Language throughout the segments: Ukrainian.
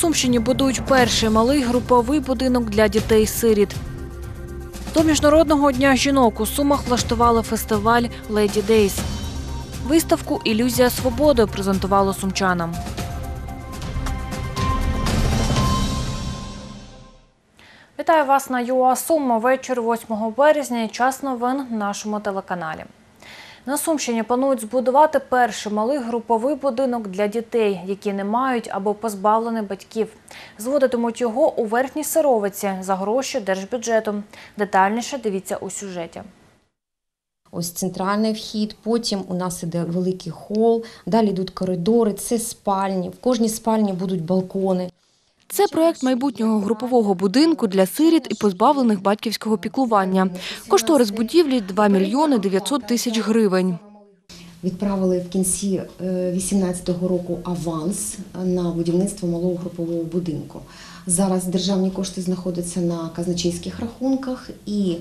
Сумщині будують перший малий груповий будинок для дітей-сиріт. До Міжнародного дня жінок у Сумах влаштували фестиваль Леді Дейс. Виставку Ілюзія свободи презентувало сумчанам. Вітаю вас на ЮА Сума. Вечір 8 березня. Час новин на нашому телеканалі. На Сумщині планують збудувати перший малий груповий будинок для дітей, які не мають або позбавлені батьків. Зводитимуть його у верхній сировиці за гроші держбюджету. Детальніше дивіться у сюжеті. Ось центральний вхід, потім у нас іде великий хол, далі йдуть коридори, це спальні. В кожній спальні будуть балкони. Це проект майбутнього групового будинку для сиріт і позбавлених батьківського піклування. Кошторис будівлі 2 мільйони 900 тисяч гривень. Відправили в кінці 2018 року аванс на будівництво малого групового будинку. Зараз державні кошти знаходяться на казначейських рахунках, і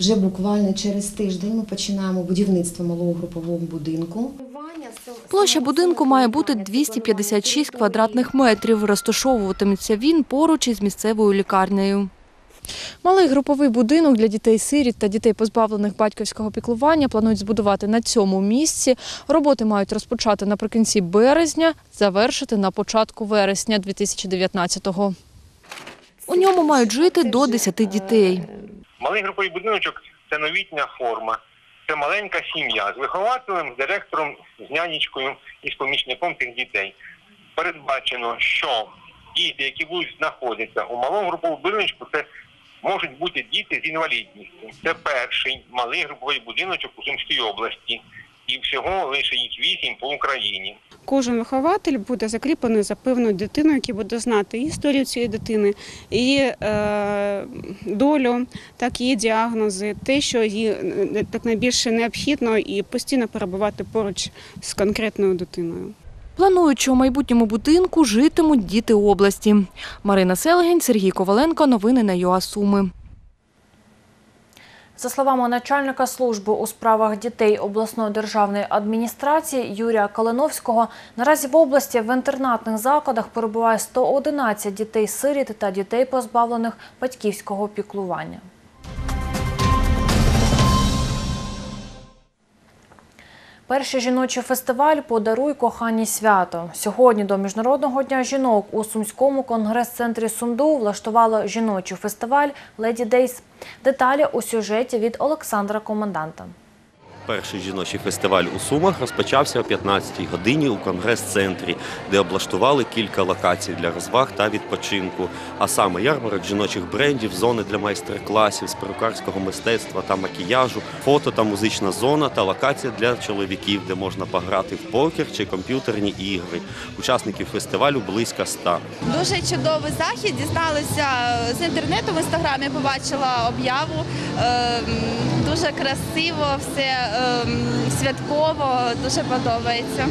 вже буквально через тиждень ми починаємо будівництво малого групового будинку. Площа будинку має бути 256 квадратних метрів. Розташовуватиметься він поруч із місцевою лікарнею. Малий груповий будинок для дітей-сиріт та дітей, позбавлених батьківського піклування, планують збудувати на цьому місці. Роботи мають розпочати наприкінці березня, завершити на початку вересня 2019-го. У ньому мають жити до 10 дітей. Малий груповий будиночок це новітня форма. Це маленька сім'я з вихователем, з директором, з нянечкою і з помічником тих дітей. Передбачено, що діти, які будуть знаходитися у малому груповому будиночку, це можуть бути діти з інвалідністю. Це перший малий груповий будиночок у Сумській області. І всього лише їх вісім по Україні. Кожен вихователь буде закріплений за певною дитиною, який буде знати і історію цієї дитини, і е, долю, так і діагнози, те, що їй е, так найбільше необхідно, і постійно перебувати поруч з конкретною дитиною. Планують, що у майбутньому будинку житимуть діти області. Марина Селгень, Сергій Коваленко. Новини на ЮА Суми. За словами начальника служби у справах дітей обласної державної адміністрації Юрія Калиновського, наразі в області в інтернатних закладах перебуває 111 дітей-сиріт та дітей, позбавлених батьківського піклування. Перший жіночий фестиваль Подаруй кохані свято. Сьогодні до Міжнародного дня жінок у Сумському конгрес-центрі Сумду влаштувало жіночий фестиваль Леді Дейс. Деталі у сюжеті від Олександра Команданта. Перший жіночий фестиваль у Сумах розпочався о 15-й годині у конгрес-центрі, де облаштували кілька локацій для розваг та відпочинку, а саме ярмарок жіночих брендів, зони для майстер-класів з перукарського мистецтва та макіяжу, фото та музична зона та локація для чоловіків, де можна пограти в покер чи комп'ютерні ігри. Учасників фестивалю близько ста. Дуже чудовий захід. Дізналася з інтернету в інстаграмі, побачила об'яву. Дуже красиво, все ем, святково, дуже подобається.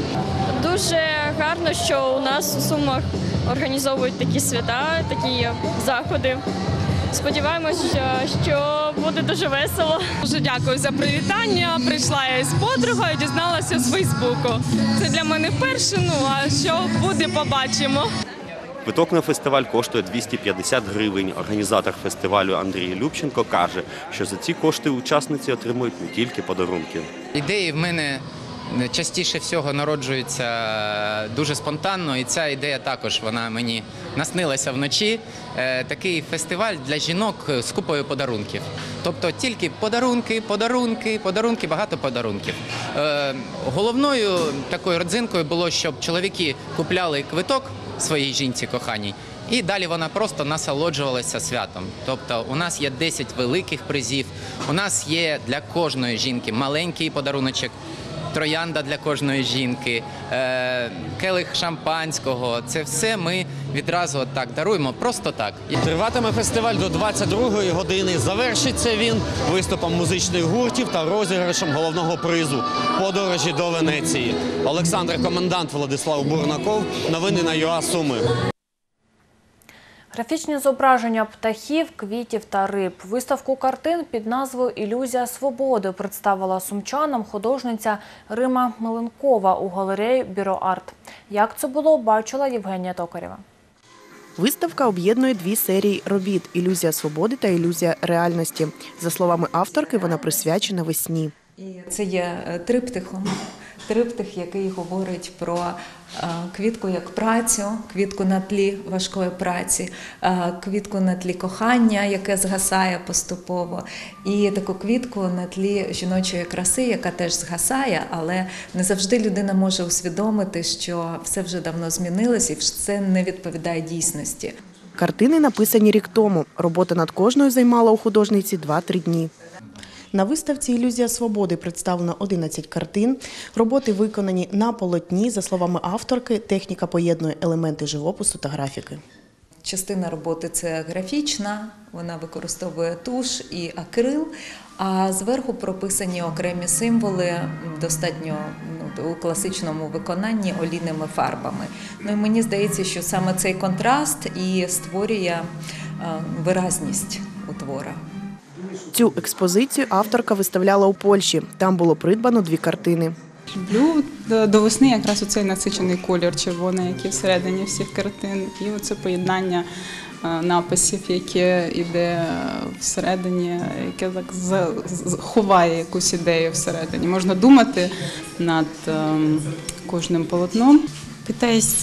Дуже гарно, що у нас у Сумах організовують такі свята, такі заходи. Сподіваємось, що, що буде дуже весело. Дуже дякую за привітання. Прийшла я з подругою, дізналася з Фейсбуку. Це для мене перше. Ну а що буде, побачимо. Квиток на фестиваль коштує 250 гривень. Організатор фестивалю Андрій Любченко каже, що за ці кошти учасниці отримують не тільки подарунки. Ідеї в мене частіше всього народжуються дуже спонтанно, і ця ідея також вона мені наснилася вночі. Е, Такий фестиваль для жінок з купою подарунків. Тобто тільки подарунки, подарунки, подарунки, багато подарунків. Е, Головною такою родзинкою було, щоб чоловіки купляли квиток своїй жінці коханій. І далі вона просто насолоджувалася святом. Тобто, у нас є 10 великих призів. У нас є для кожної жінки маленький подаруночок, троянда для кожної жінки, е, келих шампанського. Це все ми відразу так даруємо, просто так. Триватиме фестиваль до 22-ї години. Завершиться він виступом музичних гуртів та розіграшем головного призу подорожі до Венеції. Олександр Комендант Владислав Бурнаков. Новини на ЮА Суми. Графічні зображення птахів, квітів та риб. Виставку картин під назвою Ілюзія свободи представила сумчанам художниця Рима Меленкова у галереї Бюро Арт. Як це було, бачила Євгенія Токарєва. Виставка об'єднує дві серії робіт ілюзія свободи та ілюзія реальності. За словами авторки, вона присвячена весні. Це є е, триптихом. Триптих, який говорить про е, квітку як працю, квітку на тлі важкої праці, е, квітку на тлі кохання, яке згасає поступово, і таку квітку на тлі жіночої краси, яка теж згасає, але не завжди людина може усвідомити, що все вже давно змінилось і це не відповідає дійсності. Картини написані рік тому. Робота над кожною займала у художниці 2-3 дні. На виставці Ілюзія свободи представлено 11 картин. Роботи виконані на полотні. За словами авторки, техніка поєднує елементи живопису та графіки. Частина роботи це графічна, вона використовує туш і акрил, а зверху прописані окремі символи достатньо ну, у класичному виконанні олійними фарбами. Ну і мені здається, що саме цей контраст і створює е, виразність у творах. Цю експозицію авторка виставляла у Польщі. Там було придбано дві картини. Люблю до- до весни якраз оцей насичений колір червоний, який всередині всіх картин, і оце поєднання е, написів, яке йде всередині, яке так ховає якусь ідею всередині. Можна думати над ем, кожним полотном. Есть.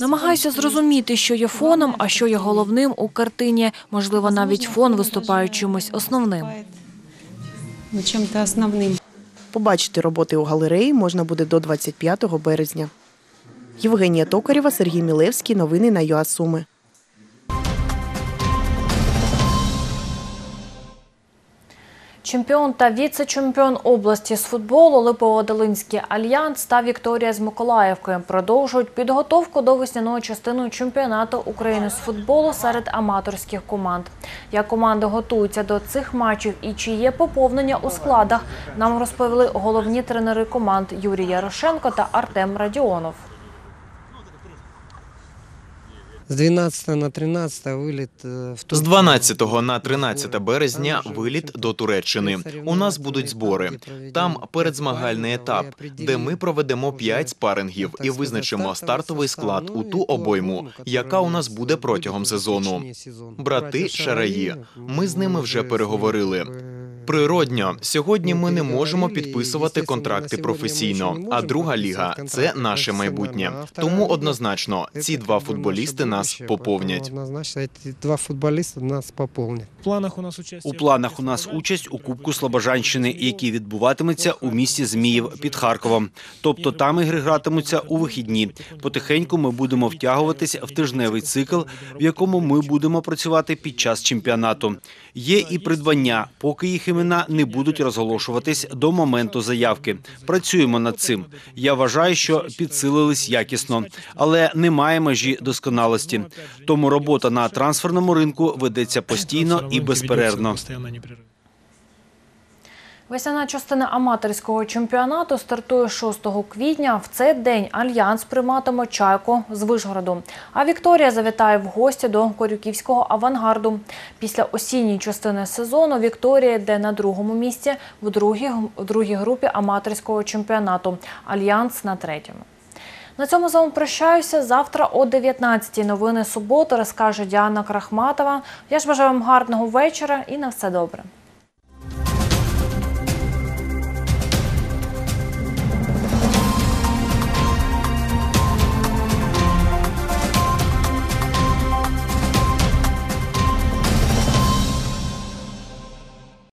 Намагаюся зрозуміти, що є фоном, а що є головним у картині. Можливо, навіть фон виступає чимось основним. Чем-то основним. Побачити роботи у галереї можна буде до 25 березня. Євгенія Токарєва, Сергій Мілевський. Новини на ЮА Чемпіон та віце-чемпіон області з футболу Липово-Долинський альянс та Вікторія з Миколаївки продовжують підготовку до весняної частини чемпіонату України з футболу серед аматорських команд. Як команди готуються до цих матчів і чи є поповнення у складах, нам розповіли головні тренери команд Юрій Ярошенко та Артем Радіонов. З 12 на 13 виліт е, в З 12 на 13 березня виліт до Туреччини. У нас будуть збори. Там передзмагальний етап, де ми проведемо 5 спарингів і визначимо стартовий склад у ту обойму, яка у нас буде протягом сезону. Брати Шараї. Ми з ними вже переговорили. Природньо, сьогодні ми не можемо підписувати контракти професійно. А друга ліга це наше майбутнє. Тому однозначно ці два футболісти нас поповнять. Однозначно, ці два футболісти нас поповнять. Планах у нас участь У планах у нас участь у Кубку Слобожанщини, який відбуватиметься у місті Зміїв під Харковом. Тобто там ігри гратимуться у вихідні. Потихеньку ми будемо втягуватись в тижневий цикл, в якому ми будемо працювати під час чемпіонату. Є і придбання, поки їх імена не будуть розголошуватись до моменту заявки. Працюємо над цим. Я вважаю, що підсилились якісно, але немає межі досконалості. Тому робота на трансферному ринку ведеться постійно і безперервно. Весняна частина аматорського чемпіонату стартує 6 квітня. В цей день Альянс прийматиме чайку з Вишгороду. А Вікторія завітає в гості до Корюківського авангарду. Після осінньої частини сезону Вікторія йде на другому місці в другій, в другій групі аматорського чемпіонату. Альянс на третьому. На цьому з вами прощаюся. Завтра о 19-й новини суботи розкаже Діана Крахматова. Я ж бажаю вам гарного вечора і на все добре.